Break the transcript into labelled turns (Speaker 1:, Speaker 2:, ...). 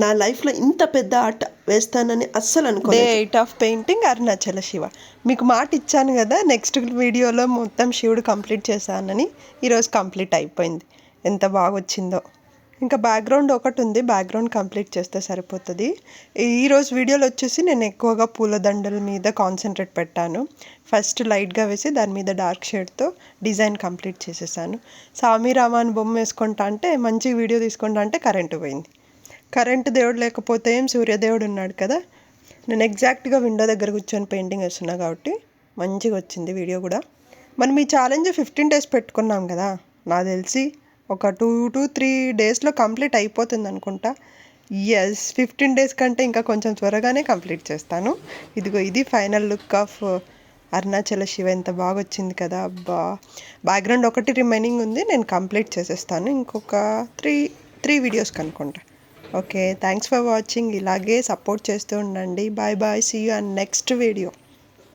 Speaker 1: నా లైఫ్లో ఇంత పెద్ద ఆర్ట్ వేస్తానని అస్సలు అనుకో
Speaker 2: eight of painting Arunachala Shiva మీకు మాట ఇచ్చాను కదా నెక్స్ట్ వీడియోలో మొత్తం శివుడు కంప్లీట్ చేశానని ఈరోజు కంప్లీట్ అయిపోయింది. ఎంత బాగా వచ్చిందో ఇంకా బ్యాక్గ్రౌండ్ ఒకటి ఉంది బ్యాక్గ్రౌండ్ కంప్లీట్ చేస్తే సరిపోతుంది. ఈరోజు వీడియోలో వచ్చేసి నేను ఎక్కువగా పూలదండల మీద కాన్సన్ట్రేట్ పెట్టాను. ఫస్ట్ లైట్గా వేసి దాని మీద డార్క్ షేడ్తో డిజైన్ కంప్లీట్ చేసేసాను. సామి రామాన్ బొమ్మ వేసుకుంటా అంటే మంచి వీడియో తీసుకుంటా అంటే కరెంటు పోయింది. కరెంటు దేవుడు లేకపోతే ఏం? సూర్యదేవుడు ఉన్నాడు కదా. నేను ఎగ్జాక్ట్గా విండో దగ్గర కూర్చొని పెయింటింగ్ వేస్తున్నా కాబట్టి మంచిగా వచ్చింది వీడియో కూడా. మనం ఈ ఛాలెంజ్ ఫిఫ్టీన్ డేస్ పెట్టుకున్నాం కదా. నాకు తెలిసి ఒక టూ టు త్రీ డేస్లో కంప్లీట్ అయిపోతుంది అనుకుంటా. ఎస్ ఫిఫ్టీన్ డేస్ కంటే ఇంకా కొంచెం త్వరగానే కంప్లీట్ చేస్తాను. ఇదిగో ఇది final look of Arunachala Shiva. ఎంత బాగా వచ్చింది కదా అబ్బా. బ్యాక్గ్రౌండ్ ఒకటి రిమైనింగ్ ఉంది నేను కంప్లీట్ చేసేస్తాను. ఇంకొక త్రీ త్రీ వీడియోస్ కనుక్కుంటా. ఓకే థ్యాంక్స్ ఫర్ వాచింగ్ ఇలాగే సపోర్ట్ చేస్తూ ఉండండి. Bye bye see you and next video